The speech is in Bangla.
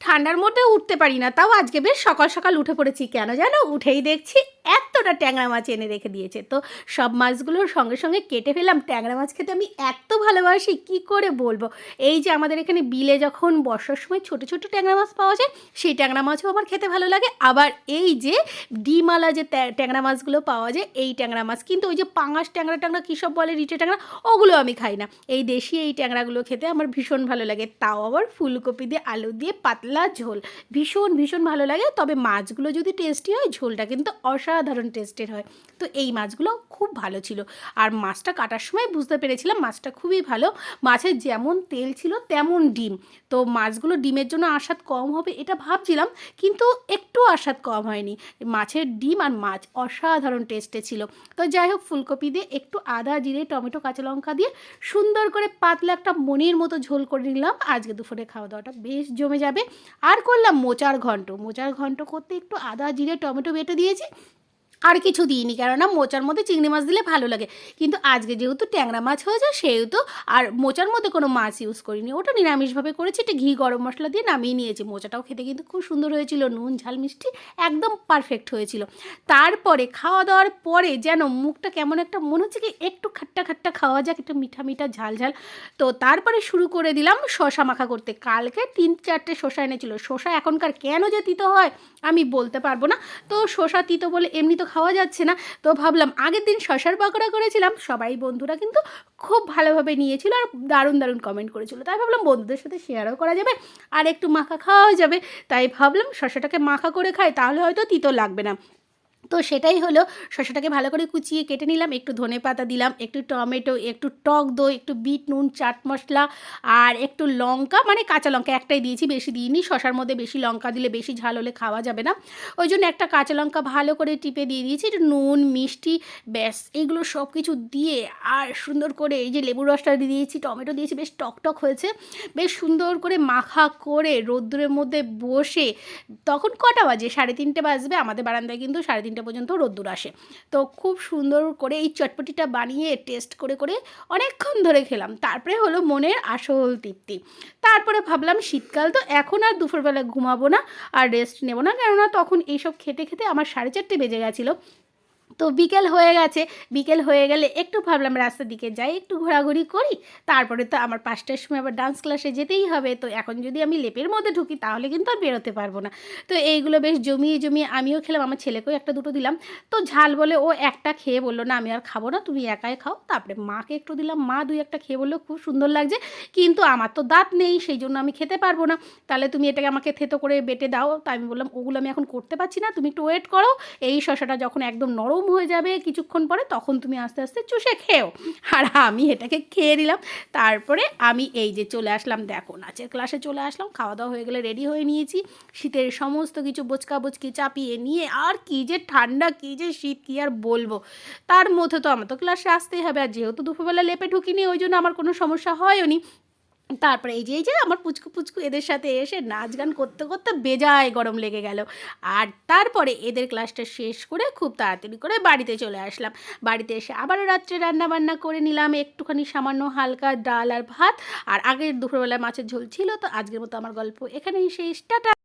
ঠান্ডার মধ্যে উঠতে পারি না। তাও আজকে বেশ সকাল সকাল উঠে পড়েছি। কেন জানো? উঠেই দেখছি এতটা ট্যাংরা মাছ এনে রেখে দিয়েছে। তো সব মাছগুলোর সঙ্গে সঙ্গে কেটে ফেলাম ট্যাংরা মাছ খেতে আমি এত ভালোবাসি, কি করে বলব? এই যে আমাদের এখানে বিলে যখন বর্ষার সময় ছোট ছোট ট্যাংরা মাছ পাওয়া যায়, সেই ট্যাংরা মাছও আমার খেতে ভালো লাগে। আবার এই যে ডিমালা যে ট্যা- ট্যাংরা মাছগুলো পাওয়া যায়, এই ট্যাংরা মাছ। কিন্তু ওই যে পাঙাশ ট্যাংরা ট্যাংরা কী সব বলে রিটে ট্যাংরা, ওগুলো আমি খাই না। এই দেশি এই ট্যাংরাগুলো খেতে আমার ভীষণ ভালো লাগে। তাও আবার ফুলকপি দিয়ে আলু দিয়ে পাতলা ঝোল। ভীষণ ভীষণ ভালো লাগে। তবে মাছগুলো যদি টেস্টি হয়, ঝোলটা কিন্তু অসাধারণ টেস্টের হয়। তো এই মাছগুলো খুব ভালো ছিল। আর মাছটা কাটার সময় বুঝতে পেরেছিলাম মাছটা খুবই ভালো। মাছের যেমন তেল ছিল তেমন ডিম। তো মাছগুলো ডিমের জন্য আস্বাদ কম হবে এটা ভাবছিলাম, কিন্তু একটু আস্বাদ কম হয়নি। মাছের ডিম আর মাছ অসাধারণ টেস্টে ছিল। তো যাই হোক, ফুলকপি দিয়ে একটু আদা, জিরে, টমেটো, কাঁচা লঙ্কা দিয়ে সুন্দর করে পাতলা একটা মনির মতো ঝোল করে নিলাম। আজকে দুপুরে খাওয়া দাওয়াটা বেশ জমে যাবে। আর করলাম মোচার ঘন্ট। মোচার ঘন্ট করতে একটু আদা, জিরে, টমেটো বেটে দিয়েছি। আর কিছু দিইনি, কেননা মোচার মধ্যে চিংড়ি মাছ দিলে ভালো লাগে। কিন্তু আজকে যেহেতু ট্যাংরা মাছ হয়েছে, সেহেতু আর মোচার মধ্যে কোনো মাছ ইউজ করিনি। ওটা নিরামিষভাবে করেছি এটা ঘি, গরম মশলা দিয়ে নামিয়ে নিয়েছি। মোচাটাও খেতে কিন্তু খুব সুন্দর হয়েছিল, নুন, ঝাল, মিষ্টি একদম পারফেক্ট হয়েছিল। তারপরে খাওয়া দাওয়ার পরে যেন মুখটা কেমন একটা, মনে হচ্ছে কি একটু খাট্টা খাট্টা খাওয়া যাক, একটু মিঠা মিঠা ঝাল ঝাল। তো তারপরে শুরু করে দিলাম শশা মাখা করতে। কালকে তিন চারটে শশা এনেছিল। শশা এখনকার কেন যে তিতো হয়, আমি বলতে পারব না। তো শশা তিতো বলে এমনি তো খাওয়া যাচ্ছে না। তো ভাবলাম আগের দিন শশার পাকোড়া করেছিলাম, সবাই বন্ধুরা কিন্তু খুব ভালোভাবে নিয়েছিল আর দারুণ দারুণ কমেন্ট করেছিল। তাই ভাবলাম বন্ধুদের সাথে শেয়ারও করা যাবে আর একটু মাখা খাওয়াও যাবে। তাই ভাবলাম শশাটাকে মাখা করে খাই, তাহলে হয়তো তিতো লাগবে না। তো সেটাই হলো শসাটাকে ভালো করে কুচিয়ে কেটে নিলাম, একটু ধনে পাতা দিলাম, একটু টমেটো, একটু টক দই, একটু বিট, নুন, চাট মশলা আর একটু লঙ্কা মানে কাঁচা লঙ্কা একটাই দিয়েছি, বেশি দিইনি শশার মধ্যে বেশি লঙ্কা দিলে বেশি ঝাল হলে খাওয়া যাবে না। ওই জন্য একটা কাঁচা লঙ্কা ভালো করে টিপে দিয়ে দিয়েছি, একটু নুন, মিষ্টি, ব্যাস এইগুলো সব কিছু দিয়ে আর সুন্দর করে এই যে লেবুর রসটা দিয়ে দিয়েছি, টমেটো দিয়েছি, বেশ টক টক হয়েছে, বেশ সুন্দর করে মাখা করে রোদ্দুরের মধ্যে বসে, তখন কটা বাজে? সাড়ে তিনটে বাজবে, আমাদের বারান্দায় কিন্তু সাড়ে তিনটে পর্যন্ত রোদ্দুর আসে। তো খুব সুন্দর করে এই চটপটিটা বানিয়ে টেস্ট করে করে অনেকক্ষণ ধরে খেলাম। তারপরে হলো মনের আসল তৃপ্তি। তারপরে ভাবলাম শীতকাল, তো এখন আর দুপুরবেলা ঘুমাবো না আর রেস্ট নেব না। কেননা তখন এইসব খেতে খেতে আমার সাড়ে চারটে বেজে গেছিল। তো বিকেল হয়ে গেছে। বিকেল হয়ে গেলে একটু ভাবলাম রাস্তার দিকে যাই, একটু ঘোরাঘুরি করি। তারপরে তো আমার পাঁচটার সময় আবার ডান্স ক্লাসে যেতেই হবে। তো এখন যদি আমি লেপের মধ্যে ঢুকি তাহলে কিন্তু আর বেরোতে পারব না। তো এইগুলো বেশ জমিয়ে জমিয়ে আমিও খেলাম, আমার ছেলেকেও একটা দুটো দিলাম। তো ঝাল বলে ও একটা খেয়ে বলল, না, আমি আর খাব না, তুমি একাই খাও। তারপরে মাকে একটু দিলাম, মা দুই একটা খেয়ে বলল, খুব সুন্দর লাগছে। কিন্তু আমার তো দাঁত নেই, সেই জন্য আমি খেতে পারব না। তাহলে তুমি এটাকে আমাকে থেতো করে বেটে দাও। তাই আমি বললাম, ওগুলো আমি এখন করতে পারছি না, তুমি একটু ওয়েট করো। এই শশাটা যখন একদম নরম হয়ে যাবে কিছুক্ষণ পরে, তখন তুমি আস্তে আস্তে চুষে খেও আর আমি এটাকে খেয়ে নিলাম। তারপরে আমি এই যে চলে আসলাম, দেখো নাচের ক্লাসে চলে আসলাম, খাওয়া দাওয়া হয়ে গেলে রেডি হয়ে নিয়েছি। শীতের সমস্ত কিছু বোচকা বোচকি চাপিয়ে নিয়ে, আর কি যে ঠান্ডা, কি যে শীত, কী আর বলব। তার মধ্যে তো আমার তো ক্লাসে আসতেই হবে। আর যেহেতু দুপুরবেলা লেপে ঢুকিনি, ওই জন্য আমার কোনো সমস্যা হয়নি। তারপরে এই যে এই যে আমার পুচকু পুচকু এদের সাথে এসে নাচ গান করতে করতে বেজায় গরম লেগে গেল। আর তারপরে এদের ক্লাসটা শেষ করে খুব তাড়াতাড়ি করে বাড়িতে চলে আসলাম। বাড়িতে এসে আবারও রাত্রে রান্না বান্না করে নিলাম, একটুখানি সামান্য হালকা ডাল আর ভাত। আর আগের দুপুরবেলা মাছের ঝোল ছিল, তো আজকের মতো আমার গল্প এখানেই শেষ। টাটা!